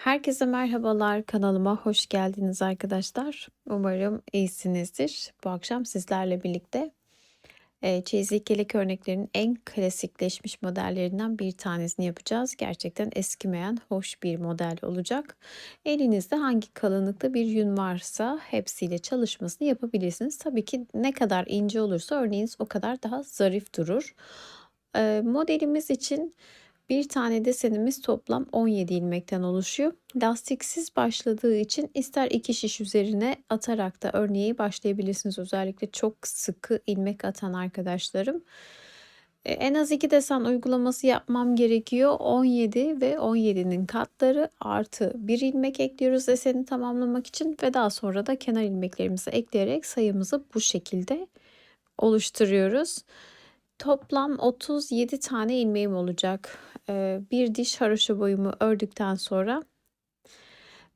Herkese merhabalar, kanalıma hoş geldiniz arkadaşlar. Umarım iyisinizdir. Bu akşam sizlerle birlikte eee, çeyizlik yelek örneklerinin en klasikleşmiş modellerinden bir tanesini yapacağız. Gerçekten eskimeyen, hoş bir model olacak. Elinizde hangi kalınlıkta bir yün varsa hepsiyle çalışmasını yapabilirsiniz. Tabii ki ne kadar ince olursa örneğiniz o kadar daha zarif durur. Eee, modelimiz için bir tane desenimiz toplam 17 ilmekten oluşuyor. Lastiksiz başladığı için ister iki şiş üzerine atarak da örneği başlayabilirsiniz. Özellikle çok sıkı ilmek atan arkadaşlarım. E, En az iki desen uygulaması yapmam gerekiyor. 17 ve 17'nin katları artı bir ilmek ekliyoruz deseni tamamlamak için ve daha sonra da kenar ilmeklerimizi ekleyerek sayımızı bu şekilde oluşturuyoruz. Toplam 37 tane ilmeğim olacak. Ee, bir diş haroşa boyumu ördükten sonra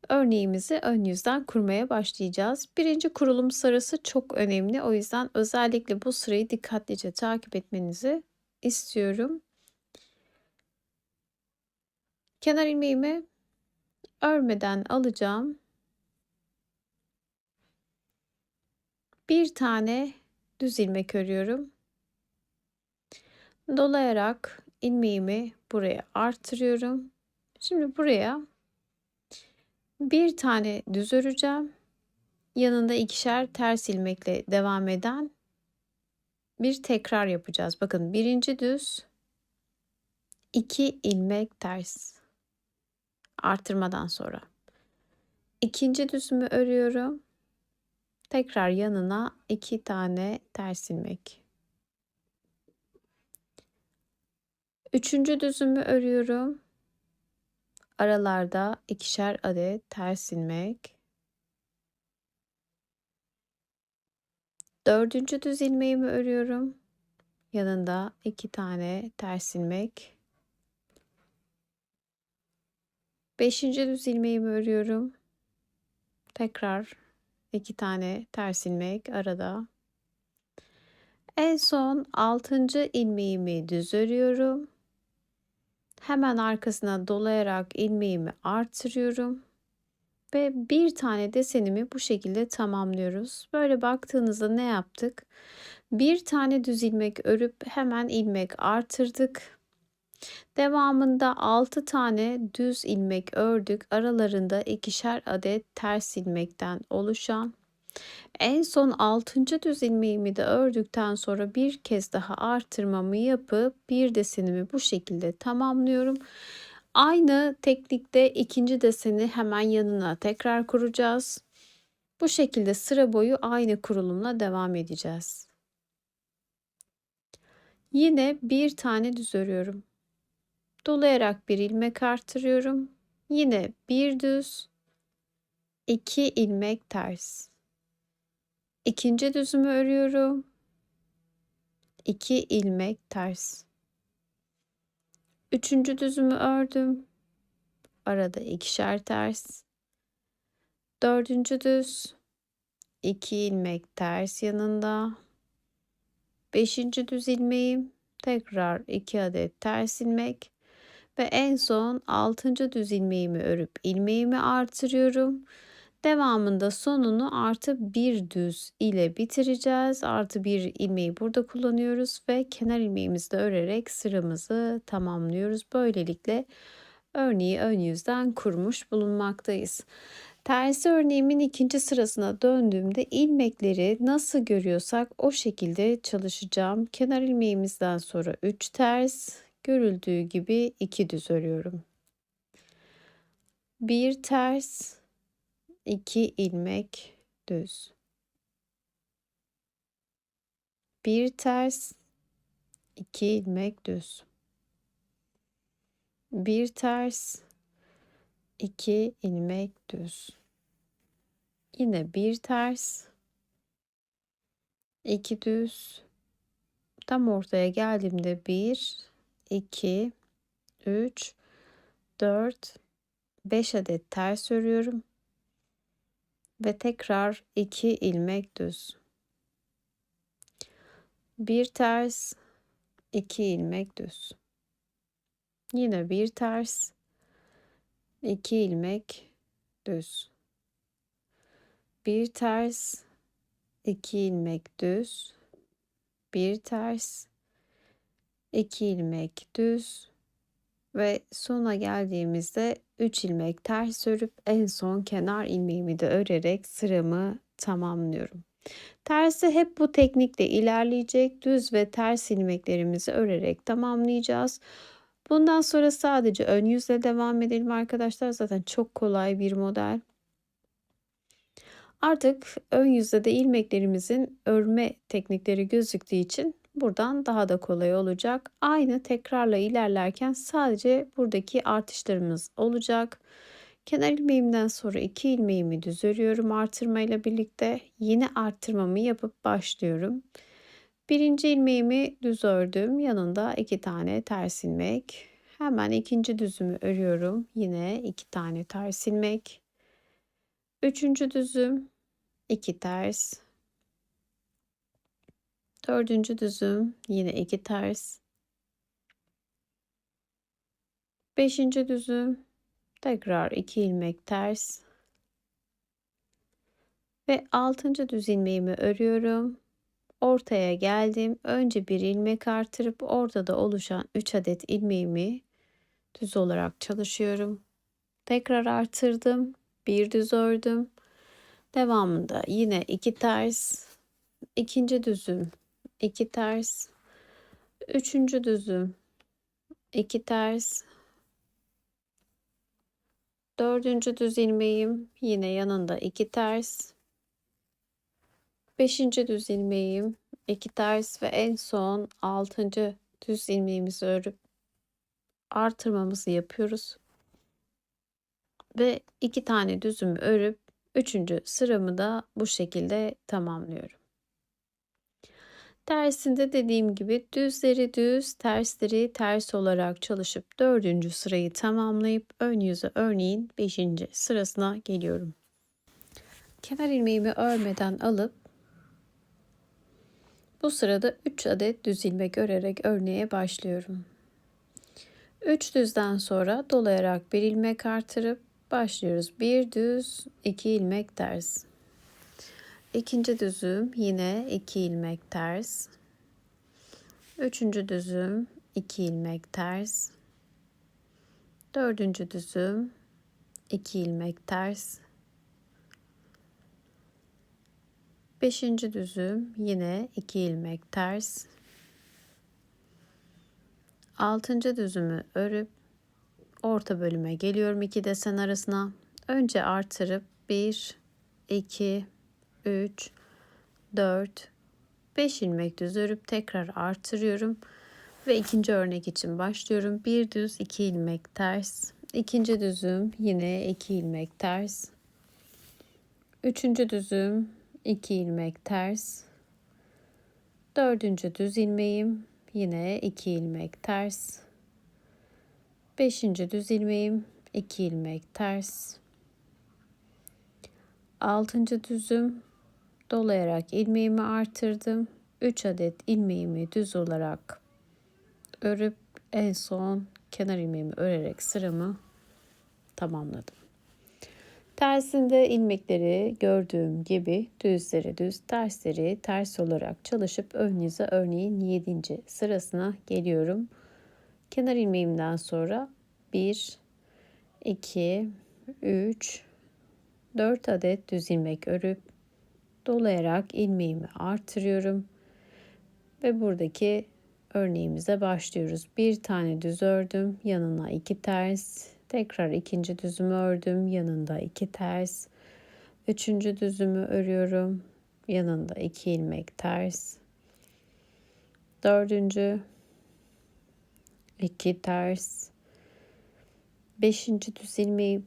örneğimizi ön yüzden kurmaya başlayacağız. Birinci kurulum sırası çok önemli. O yüzden özellikle bu sırayı dikkatlice takip etmenizi istiyorum. Kenar ilmeğimi örmeden alacağım. Bir tane düz ilmek örüyorum. Dolayarak ilmeğimi buraya artırıyorum. Şimdi buraya bir tane düz öreceğim. Yanında ikişer ters ilmekle devam eden bir tekrar yapacağız. Bakın birinci düz, iki ilmek ters artırmadan sonra. İkinci düzümü örüyorum. Tekrar yanına iki tane ters ilmek. Üçüncü düzümü örüyorum. Aralarda ikişer adet ters ilmek. Dördüncü düz ilmeğimi örüyorum. Yanında iki tane ters ilmek. Beşinci düz ilmeğimi örüyorum. Tekrar iki tane ters ilmek arada. En son altıncı ilmeğimi düz örüyorum. Hemen arkasına dolayarak ilmeğimi artırıyorum. Ve bir tane desenimi bu şekilde tamamlıyoruz. Böyle baktığınızda ne yaptık? Bir tane düz ilmek örüp hemen ilmek artırdık. Devamında 6 tane düz ilmek ördük. Aralarında ikişer adet ters ilmekten oluşan. En son 6. düz ilmeğimi de ördükten sonra bir kez daha artırmamı yapıp bir desenimi bu şekilde tamamlıyorum. Aynı teknikte ikinci deseni hemen yanına tekrar kuracağız. Bu şekilde sıra boyu aynı kurulumla devam edeceğiz. Yine bir tane düz örüyorum. Dolayarak bir ilmek artırıyorum. Yine bir düz, iki ilmek ters. İkinci düzümü örüyorum. İki ilmek ters. Üçüncü düzümü ördüm. Arada ikişer ters. Dördüncü düz. iki ilmek ters yanında. Beşinci düz ilmeğim. Tekrar iki adet ters ilmek. Ve en son altıncı düz ilmeğimi örüp ilmeğimi artırıyorum. Devamında sonunu artı bir düz ile bitireceğiz. Artı bir ilmeği burada kullanıyoruz ve kenar ilmeğimizi de örerek sıramızı tamamlıyoruz. Böylelikle örneği ön yüzden kurmuş bulunmaktayız. Tersi örneğimin ikinci sırasına döndüğümde ilmekleri nasıl görüyorsak o şekilde çalışacağım. Kenar ilmeğimizden sonra 3 ters, görüldüğü gibi 2 düz örüyorum. Bir ters, 2 ilmek düz. Bir ters, 2 ilmek düz. Bir ters, 2 ilmek düz. Yine bir ters, 2 düz. Tam ortaya geldiğimde 1, 2, 3, 4, 5 adet ters örüyorum ve tekrar 2 ilmek düz. Bir ters, 2 ilmek düz. Yine bir ters, 2 ilmek düz. Bir ters, 2 ilmek düz. Bir ters, 2 ilmek düz ve sona geldiğimizde 3 ilmek ters örüp en son kenar ilmeğimi de örerek sıramı tamamlıyorum. Tersi hep bu teknikle ilerleyecek. Düz ve ters ilmeklerimizi örerek tamamlayacağız. Bundan sonra sadece ön yüzle devam edelim arkadaşlar. Zaten çok kolay bir model. Artık ön yüzde de ilmeklerimizin örme teknikleri gözüktüğü için buradan daha da kolay olacak. Aynı tekrarla ilerlerken sadece buradaki artışlarımız olacak. Kenar ilmeğimden sonra iki ilmeğimi düz örüyorum artırma ile birlikte. Yine arttırmamı yapıp başlıyorum. Birinci ilmeğimi düz ördüm. Yanında iki tane ters ilmek. Hemen ikinci düzümü örüyorum. Yine iki tane ters ilmek. Üçüncü düzüm iki ters. Dördüncü düzüm yine iki ters. Beşinci düzüm tekrar iki ilmek ters. Ve altıncı düz ilmeğimi örüyorum. Ortaya geldim. Önce bir ilmek artırıp ortada oluşan 3 adet ilmeğimi düz olarak çalışıyorum. Tekrar artırdım. Bir düz ördüm. Devamında yine iki ters, ikinci düzüm, iki ters, üçüncü düzüm, iki ters, dördüncü düz ilmeğim yine yanında iki ters, beşinci düz ilmeğim, iki ters ve en son altıncı düz ilmeğimizi örüp artırmamızı yapıyoruz. Ve iki tane düzümü örüp Üçüncü sıramı da bu şekilde tamamlıyorum. Tersinde dediğim gibi düzleri düz, tersleri ters olarak çalışıp dördüncü sırayı tamamlayıp ön yüzü örneğin beşinci sırasına geliyorum. Kenar ilmeğimi örmeden alıp bu sırada 3 adet düz ilmek örerek örneğe başlıyorum. 3 düzden sonra dolayarak bir ilmek artırıp Başlıyoruz. Bir düz, iki ilmek ters. İkinci düzüm yine iki ilmek ters. Üçüncü düzüm iki ilmek ters. Dördüncü düzüm iki ilmek ters. Beşinci düzüm yine iki ilmek ters. Altıncı düzümü örüp orta bölüme geliyorum iki desen arasına. Önce artırıp 1, 2, 3, 4, 5 ilmek düz örüp tekrar artırıyorum. Ve ikinci örnek için başlıyorum. Bir düz, iki ilmek ters. İkinci düzüm yine iki ilmek ters. Üçüncü düzüm iki ilmek ters. Dördüncü düz ilmeğim yine iki ilmek ters. Beşinci düz ilmeğim, iki ilmek ters. Altıncı düzüm dolayarak ilmeğimi artırdım. 3 adet ilmeğimi düz olarak örüp en son kenar ilmeğimi örerek sıramı tamamladım. Tersinde ilmekleri gördüğüm gibi düzleri düz, tersleri ters olarak çalışıp ön yüze örneğin 7. sırasına geliyorum. Kenar ilmeğimden sonra 1, 2, 3, 4 adet düz ilmek örüp dolayarak ilmeğimi artırıyorum. Ve buradaki örneğimize başlıyoruz. Bir tane düz ördüm, yanına iki ters. Tekrar ikinci düzümü ördüm, yanında iki ters. Üçüncü düzümü örüyorum, yanında iki ilmek ters. Dördüncü 2 ters. 5. düz ilmeği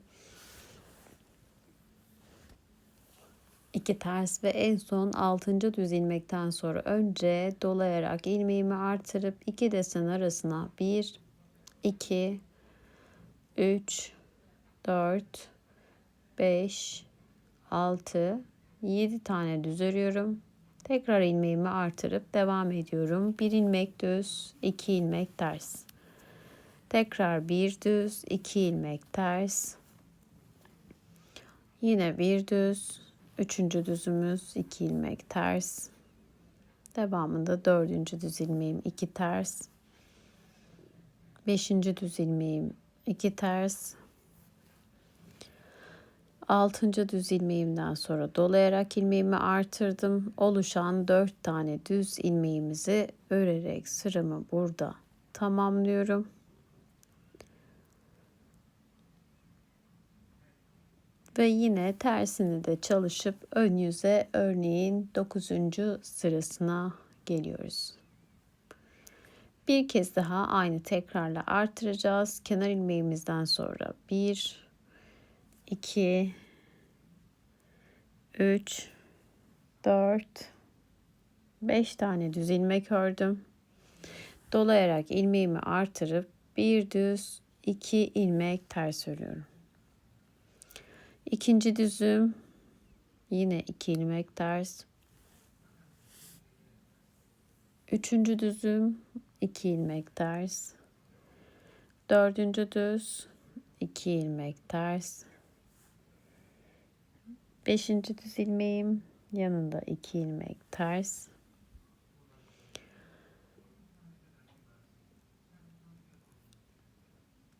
2 ters ve en son 6. düz ilmekten sonra önce dolayarak ilmeğimi artırıp iki desen arasına 1 2 3 4 5 6 7 tane düz örüyorum. Tekrar ilmeğimi artırıp devam ediyorum. Bir ilmek düz, iki ilmek ters. Tekrar bir düz, iki ilmek ters. Yine bir düz. Üçüncü düzümüz iki ilmek ters. Devamında dördüncü düz ilmeğim iki ters. Beşinci düz ilmeğim iki ters. Altıncı düz ilmeğimden sonra dolayarak ilmeğimi artırdım. Oluşan dört tane düz ilmeğimizi örerek sıramı burada tamamlıyorum. Ve yine tersini de çalışıp ön yüze örneğin 9. sırasına geliyoruz. Bir kez daha aynı tekrarla artıracağız. Kenar ilmeğimizden sonra 1 2 3 4 5 tane düz ilmek ördüm. Dolayarak ilmeğimi artırıp bir düz 2 ilmek ters örüyorum. İkinci düzüm yine 2 ilmek ters. Üçüncü düzüm 2 ilmek ters. Dördüncü düz 2 ilmek ters. Beşinci düz ilmeğim yanında 2 ilmek ters.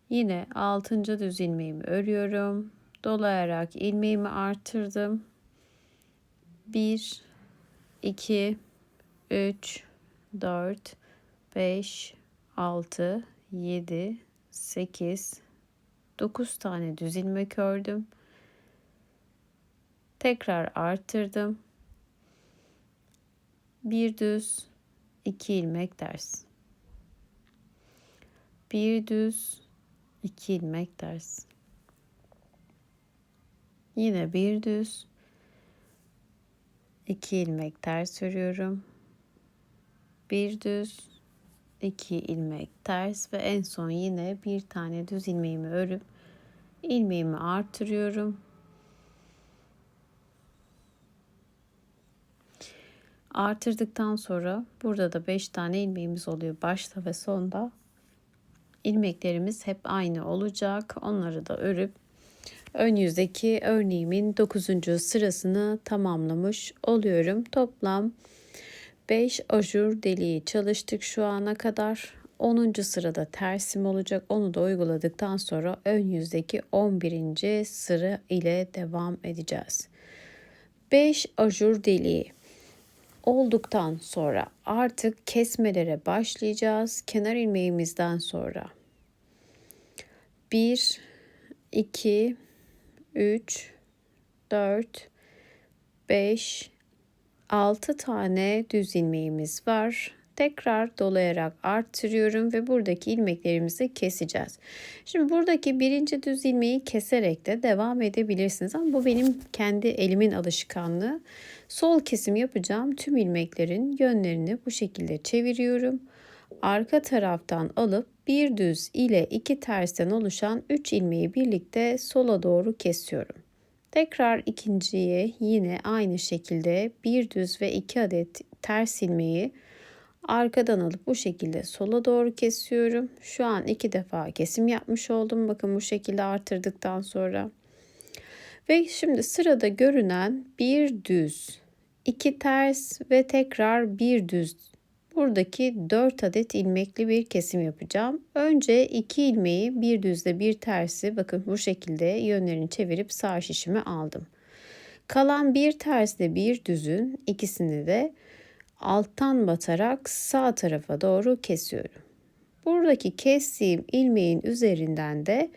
Yine altıncı düz ilmeğimi örüyorum. Dolayarak ilmeğimi artırdım. 1 2 3 4 5 6 7 8 9 tane düz ilmek ördüm. Tekrar arttırdım. Bir düz, iki ilmek ters. Bir düz, iki ilmek ters. Yine bir düz, iki ilmek ters örüyorum. Bir düz, iki ilmek ters ve en son yine bir tane düz ilmeğimi örüp ilmeğimi artırıyorum. Artırdıktan sonra burada da 5 tane ilmeğimiz oluyor başta ve sonda. ilmeklerimiz hep aynı olacak. Onları da örüp ön yüzdeki örneğimin 9. sırasını tamamlamış oluyorum. Toplam 5 ajur deliği çalıştık şu ana kadar. 10. sırada tersim olacak. Onu da uyguladıktan sonra ön yüzdeki 11. sıra ile devam edeceğiz. 5 ajur deliği olduktan sonra artık kesmelere başlayacağız. Kenar ilmeğimizden sonra 1 2 3 4 5 6 tane düz ilmeğimiz var tekrar dolayarak arttırıyorum ve buradaki ilmeklerimizi keseceğiz. Şimdi buradaki birinci düz ilmeği keserek de devam edebilirsiniz ama bu benim kendi elimin alışkanlığı. Sol kesim yapacağım tüm ilmeklerin yönlerini bu şekilde çeviriyorum. Arka taraftan alıp bir düz ile iki tersten oluşan 3 ilmeği birlikte sola doğru kesiyorum. Tekrar ikinciye yine aynı şekilde bir düz ve iki adet ters ilmeği Arkadan alıp bu şekilde sola doğru kesiyorum. Şu an iki defa kesim yapmış oldum. Bakın bu şekilde artırdıktan sonra. Ve şimdi sırada görünen bir düz, iki ters ve tekrar bir düz. Buradaki 4 adet ilmekli bir kesim yapacağım. Önce iki ilmeği bir düzle bir tersi bakın bu şekilde yönlerini çevirip sağ şişimi aldım. Kalan bir tersle bir düzün ikisini de alttan batarak sağ tarafa doğru kesiyorum. Buradaki kestiğim ilmeğin üzerinden de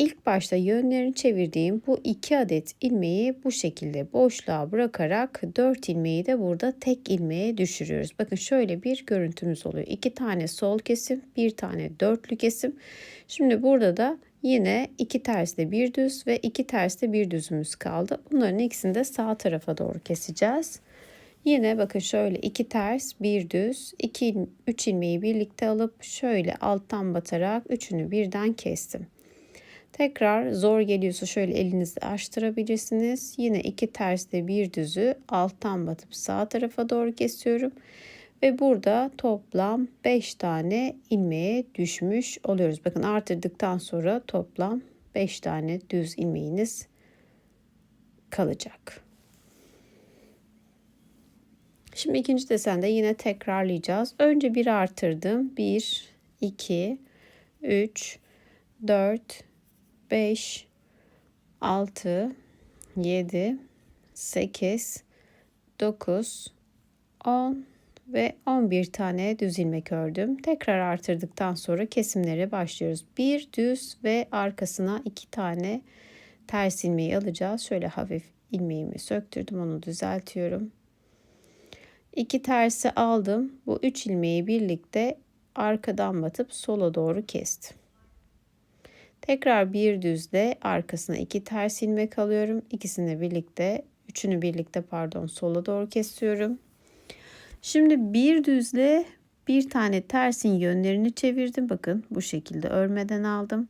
ilk başta yönlerini çevirdiğim bu iki adet ilmeği bu şekilde boşluğa bırakarak dört ilmeği de burada tek ilmeğe düşürüyoruz. Bakın şöyle bir görüntümüz oluyor. İki tane sol kesim, bir tane dörtlü kesim. Şimdi burada da yine iki tersle bir düz ve iki tersle bir düzümüz kaldı. Bunların ikisini de sağ tarafa doğru keseceğiz. Yine bakın şöyle iki ters bir düz iki üç ilmeği birlikte alıp şöyle alttan batarak üçünü birden kestim. Tekrar zor geliyorsa şöyle elinizle açtırabilirsiniz. Yine iki tersle bir düzü alttan batıp sağ tarafa doğru kesiyorum. Ve burada toplam 5 tane ilmeğe düşmüş oluyoruz. Bakın artırdıktan sonra toplam 5 tane düz ilmeğiniz kalacak. Şimdi ikinci desende yine tekrarlayacağız. Önce bir artırdım. 1, 2, 3, 4, 5, 6, 7, 8, 9, 10 ve 11 tane düz ilmek ördüm. Tekrar artırdıktan sonra kesimlere başlıyoruz. Bir düz ve arkasına iki tane ters ilmeği alacağız. Şöyle hafif ilmeğimi söktürdüm onu düzeltiyorum. İki tersi aldım. Bu üç ilmeği birlikte arkadan batıp sola doğru kestim. Tekrar bir düzle arkasına iki ters ilmek alıyorum. İkisini birlikte, üçünü birlikte pardon sola doğru kesiyorum. Şimdi bir düzle bir tane tersin yönlerini çevirdim. Bakın bu şekilde örmeden aldım.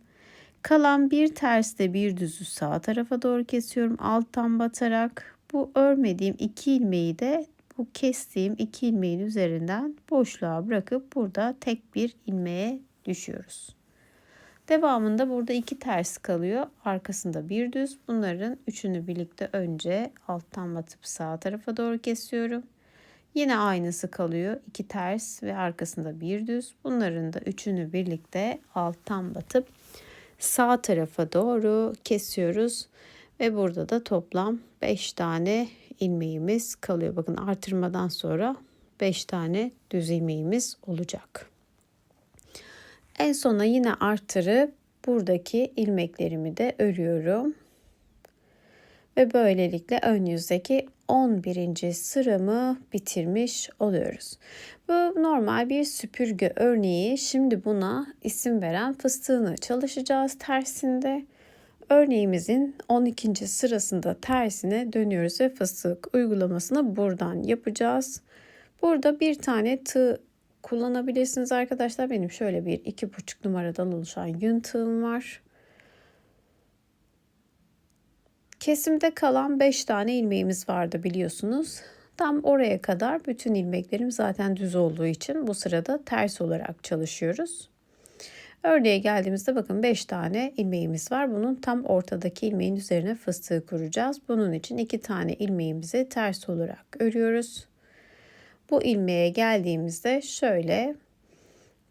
Kalan bir tersle bir düzü sağ tarafa doğru kesiyorum. Alttan batarak bu örmediğim iki ilmeği de bu kestiğim iki ilmeğin üzerinden boşluğa bırakıp burada tek bir ilmeğe düşüyoruz. Devamında burada iki ters kalıyor. Arkasında bir düz. Bunların üçünü birlikte önce alttan batıp sağ tarafa doğru kesiyorum. Yine aynısı kalıyor. iki ters ve arkasında bir düz. Bunların da üçünü birlikte alttan batıp sağ tarafa doğru kesiyoruz. Ve burada da toplam 5 tane ilmeğimiz kalıyor. Bakın artırmadan sonra 5 tane düz ilmeğimiz olacak. En sona yine artırıp buradaki ilmeklerimi de örüyorum. Ve böylelikle ön yüzdeki 11. sıramı bitirmiş oluyoruz. Bu normal bir süpürge örneği. Şimdi buna isim veren fıstığını çalışacağız tersinde. Örneğimizin 12. sırasında tersine dönüyoruz ve fıstık uygulamasını buradan yapacağız. Burada bir tane tığ kullanabilirsiniz arkadaşlar. Benim şöyle bir iki buçuk numaradan oluşan yün tığım var. Kesimde kalan 5 tane ilmeğimiz vardı biliyorsunuz. Tam oraya kadar bütün ilmeklerim zaten düz olduğu için bu sırada ters olarak çalışıyoruz. Örneğe geldiğimizde bakın 5 tane ilmeğimiz var. Bunun tam ortadaki ilmeğin üzerine fıstığı kuracağız. Bunun için 2 tane ilmeğimizi ters olarak örüyoruz. Bu ilmeğe geldiğimizde şöyle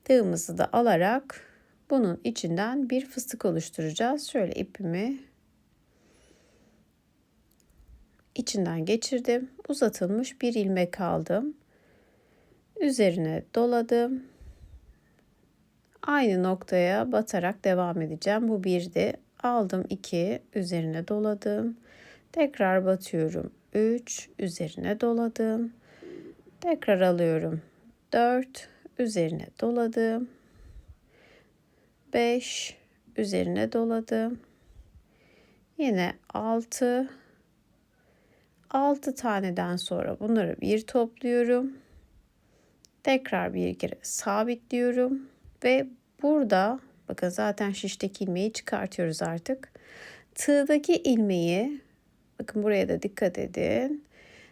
tığımızı da alarak bunun içinden bir fıstık oluşturacağız. Şöyle ipimi içinden geçirdim. Uzatılmış bir ilmek aldım. Üzerine doladım. Aynı noktaya batarak devam edeceğim. Bu birdi. Aldım 2 üzerine doladım. Tekrar batıyorum. 3 üzerine doladım. Tekrar alıyorum. 4 üzerine doladım. 5 üzerine doladım. Yine 6 6 taneden sonra bunları bir topluyorum. Tekrar bir kere sabitliyorum ve burada bakın zaten şişteki ilmeği çıkartıyoruz artık. Tığdaki ilmeği bakın buraya da dikkat edin.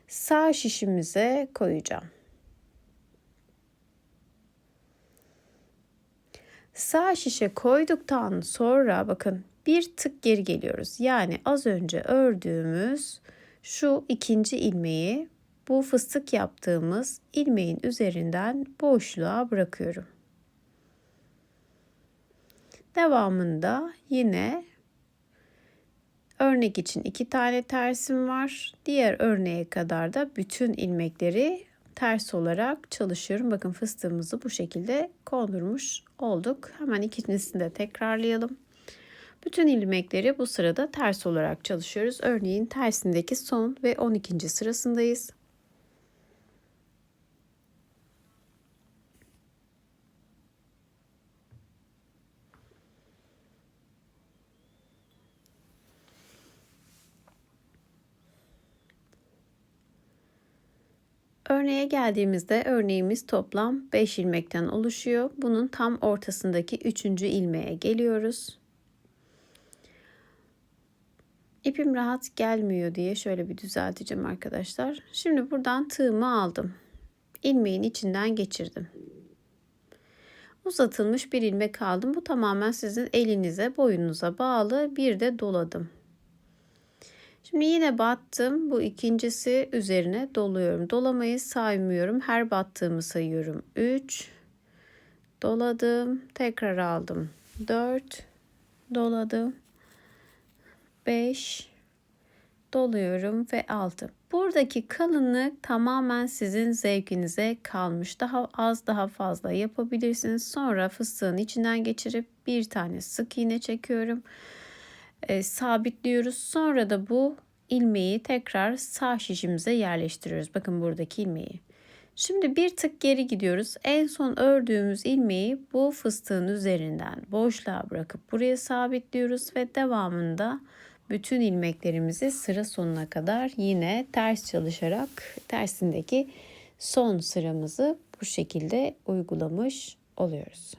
Sağ şişimize koyacağım. Sağ şişe koyduktan sonra bakın bir tık geri geliyoruz. Yani az önce ördüğümüz şu ikinci ilmeği bu fıstık yaptığımız ilmeğin üzerinden boşluğa bırakıyorum. Devamında yine örnek için iki tane tersim var. Diğer örneğe kadar da bütün ilmekleri ters olarak çalışıyorum. Bakın fıstığımızı bu şekilde kondurmuş olduk. Hemen ikincisini de tekrarlayalım. Bütün ilmekleri bu sırada ters olarak çalışıyoruz. Örneğin tersindeki son ve 12. sırasındayız. Örneğe geldiğimizde örneğimiz toplam 5 ilmekten oluşuyor. Bunun tam ortasındaki 3. ilmeğe geliyoruz. İpim rahat gelmiyor diye şöyle bir düzelteceğim arkadaşlar. Şimdi buradan tığımı aldım. İlmeğin içinden geçirdim. Uzatılmış bir ilmek aldım. Bu tamamen sizin elinize, boyunuza bağlı. Bir de doladım. Şimdi yine battım. Bu ikincisi üzerine doluyorum. Dolamayı saymıyorum. Her battığımı sayıyorum. 3 doladım. Tekrar aldım. 4 doladım. 5 doluyorum ve 6. Buradaki kalınlık tamamen sizin zevkinize kalmış. Daha az daha fazla yapabilirsiniz. Sonra fıstığın içinden geçirip bir tane sık iğne çekiyorum. E, sabitliyoruz. Sonra da bu ilmeği tekrar sağ şişimize yerleştiriyoruz. Bakın buradaki ilmeği. Şimdi bir tık geri gidiyoruz. En son ördüğümüz ilmeği bu fıstığın üzerinden boşluğa bırakıp buraya sabitliyoruz ve devamında bütün ilmeklerimizi sıra sonuna kadar yine ters çalışarak tersindeki son sıramızı bu şekilde uygulamış oluyoruz.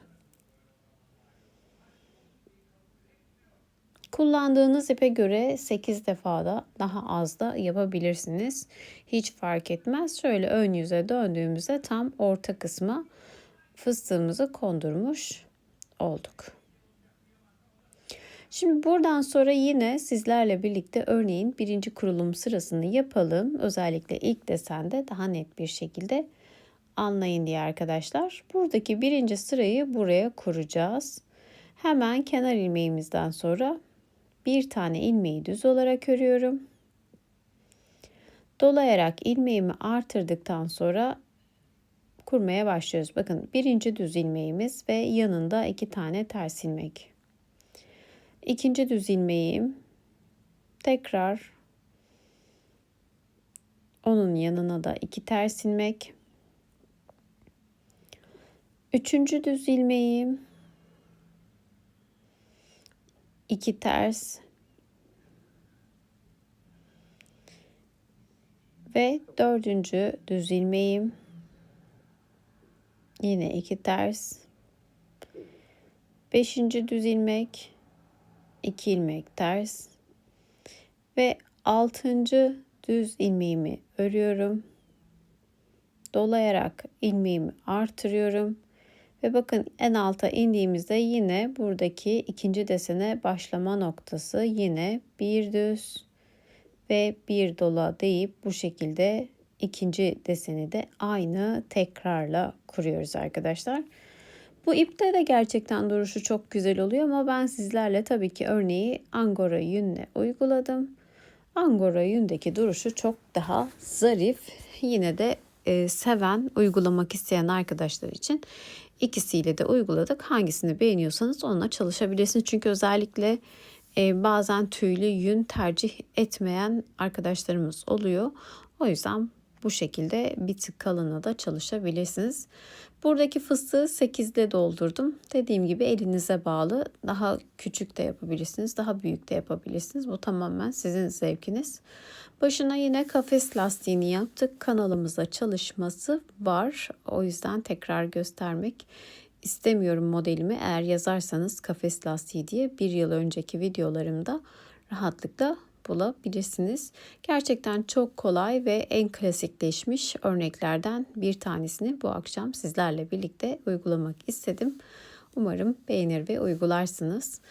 Kullandığınız ipe göre 8 defa da daha az da yapabilirsiniz. Hiç fark etmez. Şöyle ön yüze döndüğümüzde tam orta kısma fıstığımızı kondurmuş olduk. Şimdi buradan sonra yine sizlerle birlikte örneğin birinci kurulum sırasını yapalım. Özellikle ilk desende daha net bir şekilde anlayın diye arkadaşlar. Buradaki birinci sırayı buraya kuracağız. Hemen kenar ilmeğimizden sonra bir tane ilmeği düz olarak örüyorum. Dolayarak ilmeğimi artırdıktan sonra kurmaya başlıyoruz. Bakın birinci düz ilmeğimiz ve yanında iki tane ters ilmek. İkinci düz ilmeğim tekrar onun yanına da iki ters ilmek. Üçüncü düz ilmeğim iki ters. Ve dördüncü düz ilmeğim yine iki ters. Beşinci düz ilmek iki ilmek ters. Ve altıncı düz ilmeğimi örüyorum. Dolayarak ilmeğimi artırıyorum ve bakın en alta indiğimizde yine buradaki ikinci desene başlama noktası yine bir düz ve bir dola deyip bu şekilde ikinci deseni de aynı tekrarla kuruyoruz arkadaşlar. Bu ipte de gerçekten duruşu çok güzel oluyor ama ben sizlerle tabii ki örneği angora yünle uyguladım. Angora yündeki duruşu çok daha zarif. Yine de e, seven, uygulamak isteyen arkadaşlar için ikisiyle de uyguladık. Hangisini beğeniyorsanız onunla çalışabilirsiniz. Çünkü özellikle e, bazen tüylü yün tercih etmeyen arkadaşlarımız oluyor. O yüzden bu şekilde bir tık kalına da çalışabilirsiniz. Buradaki fıstığı 8'de doldurdum. Dediğim gibi elinize bağlı. Daha küçük de yapabilirsiniz, daha büyük de yapabilirsiniz. Bu tamamen sizin zevkiniz. Başına yine kafes lastiğini yaptık. Kanalımızda çalışması var. O yüzden tekrar göstermek istemiyorum modelimi. Eğer yazarsanız kafes lastiği diye bir yıl önceki videolarımda rahatlıkla bulabilirsiniz. Gerçekten çok kolay ve en klasikleşmiş örneklerden bir tanesini bu akşam sizlerle birlikte uygulamak istedim. Umarım beğenir ve uygularsınız.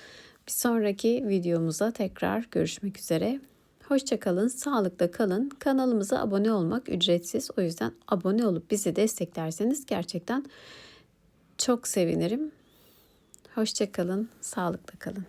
Bir sonraki videomuza tekrar görüşmek üzere. Hoşçakalın, sağlıkla kalın. Kanalımıza abone olmak ücretsiz. O yüzden abone olup bizi desteklerseniz gerçekten çok sevinirim. Hoşçakalın, sağlıkla kalın.